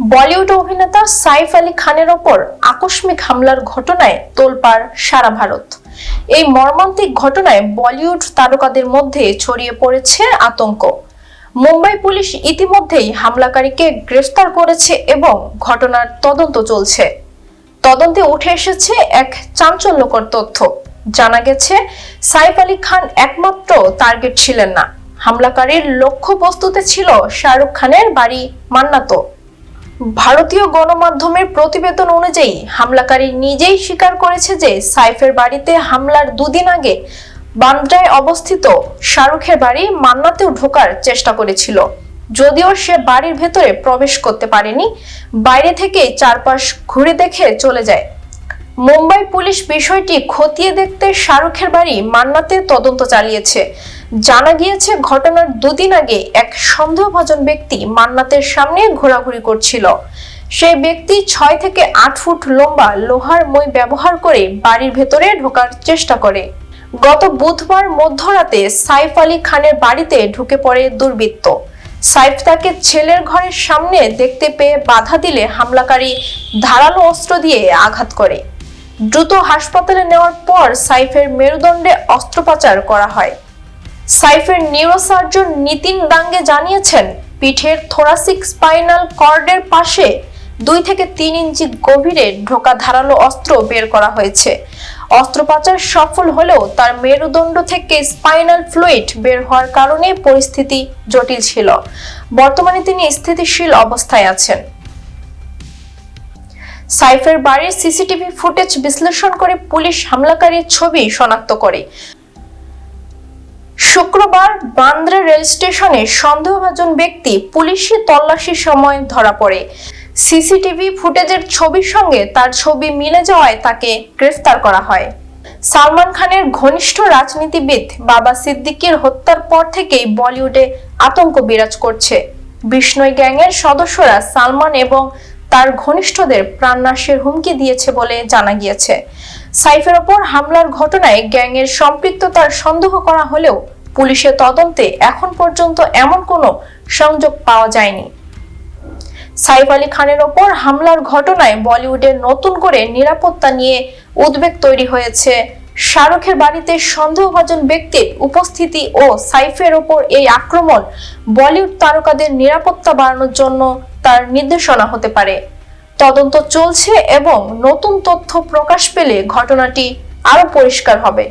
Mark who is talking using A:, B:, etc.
A: বলিউড অভিনেতা সাইফ আলী খানের ওপর আকস্মিক হামলার ঘটনায় তোলপাড় সারা ভারত। এই মর্মান্তিক ঘটনায় বলিউড তারকাদের মধ্যে ছড়িয়ে পড়েছে আতঙ্ক। মুম্বাই পুলিশ ইতিমধ্যেই হামলাকারীকে গ্রেফতার করেছে এবং ঘটনার তদন্ত চলছে। তদন্তে উঠে এসেছে এক চাঞ্চল্যকর তথ্য। জানা গেছে, সাইফ আলী খান একমাত্র টার্গেট ছিলেন না। হামলাকারীর লক্ষ্য লক্ষ্যবস্তুতে ছিল শাহরুখ খানের বাড়ি মান্নাতো। ভারতীয় গণমাধ্যমের প্রতিবেদন অনুযায়ী, হামলাকারী নিজেই স্বীকার করেছে যে সাইফের বাড়িতে হামলার দুদিন আগে বান্দ্রায় অবস্থিত শাহরুখের বাড়ি মান্নাতেও ঢোকার চেষ্টা করেছিল। যদিও সে বাড়ির ভেতরে প্রবেশ করতে পারেনি, বাইরে থেকে চারপাশ ঘুরে দেখে চলে যায়। মুম্বাই পুলিশ বিষয়টি খতিয়ে দেখতে শাহরুখের বাড়ি মান্নাতে তদন্ত চালিয়েছে। জানা গিয়েছে, ঘটনার দুদিন আগে এক সন্দেহভাজন ব্যক্তি মান্নাতের সামনে ঘোরাঘুরি করছিল। সেই ব্যক্তি ছয় থেকে আট ফুট লম্বা লোহার মই ব্যবহার করে বাড়ির ভেতরে ঢোকার চেষ্টা করে। গত বুধবার মধ্যরাতে সাইফ আলী খানের বাড়িতে ঢুকে পড়ে দুর্বৃত্ত। সাইফ তাকে ছেলের ঘরের সামনে দেখতে পেয়ে বাধা দিলে হামলাকারী ধারালো অস্ত্র দিয়ে আঘাত করে। দ্রুত হাসপাতালে নেওয়ার পর সাইফের মেরুদণ্ডে অস্ত্রোপচার করা হয়। সাইফের নিউরোসার্জন নিতিন দাঙ্গে জানিয়েছেন, পিঠের থোরাসিক স্পাইনাল কর্ডের পাশে দুই থেকে তিন ইঞ্চি গভীরে ঢোকা ধারালো অস্ত্র বের করা হয়েছে। অস্ত্রোপচার সফল হলেও তার মেরুদণ্ড থেকে স্পাইনাল ফ্লুইড বের হওয়ার কারণে পরিস্থিতি জটিল ছিল। বর্তমানে তিনি স্থিতিশীল অবস্থায় আছেন। সাইফের বাড়ির সিসিটিভি ফুটেজ বিশ্লেষণ করে পুলিশ হামলাকারীর ছবি শনাক্ত করে। শুক্রবার বান্দ্রা রেল স্টেশনে সন্দেহভাজন ব্যক্তি পুলিশি তল্লাশির সময় ধরা পড়ে। সিসিটিভি ফুটেজের ছবির সঙ্গে তার ছবি মিলে যাওয়ায় তাকে গ্রেফতার করা হয়। সালমান খানের ঘনিষ্ঠ রাজনীতিবিদ বাবা সিদ্দিকির হত্যার পর থেকেই বলিউডে আতঙ্ক বিরাজ করছে। বিষ্ণই গ্যাংয়ের সদস্যরা সালমান এবং তার ঘনিষ্ঠদের প্রাণনাশের হুমকি দিয়েছে বলে জানা গিয়েছে। সাইফের ওপর হামলার ঘটনায় গ্যাংয়ের সম্পৃক্ততার সন্দেহ করা হলেও পুলিশের তদন্তে এখন পর্যন্ত এমন কোনো সংযোগ পাওয়া যায়নি। সাইফ আলী খানের ওপর হামলার ঘটনায় বলিউডে নতুন করে নিরাপত্তা নিয়ে উদ্বেগ তৈরি হয়েছে। শাহরুখের বাড়িতে সন্দেহভাজন ব্যক্তির উপস্থিতি ও সাইফের ওপর এই আক্রমণ বলিউড তারকাদের নিরাপত্তা বাড়ানোর জন্য তার নির্দেশনা হতে পারে। তদন্ত চলছে এবং নতুন তথ্য প্রকাশ পেলে ঘটনাটি আরও পরিষ্কার হবে।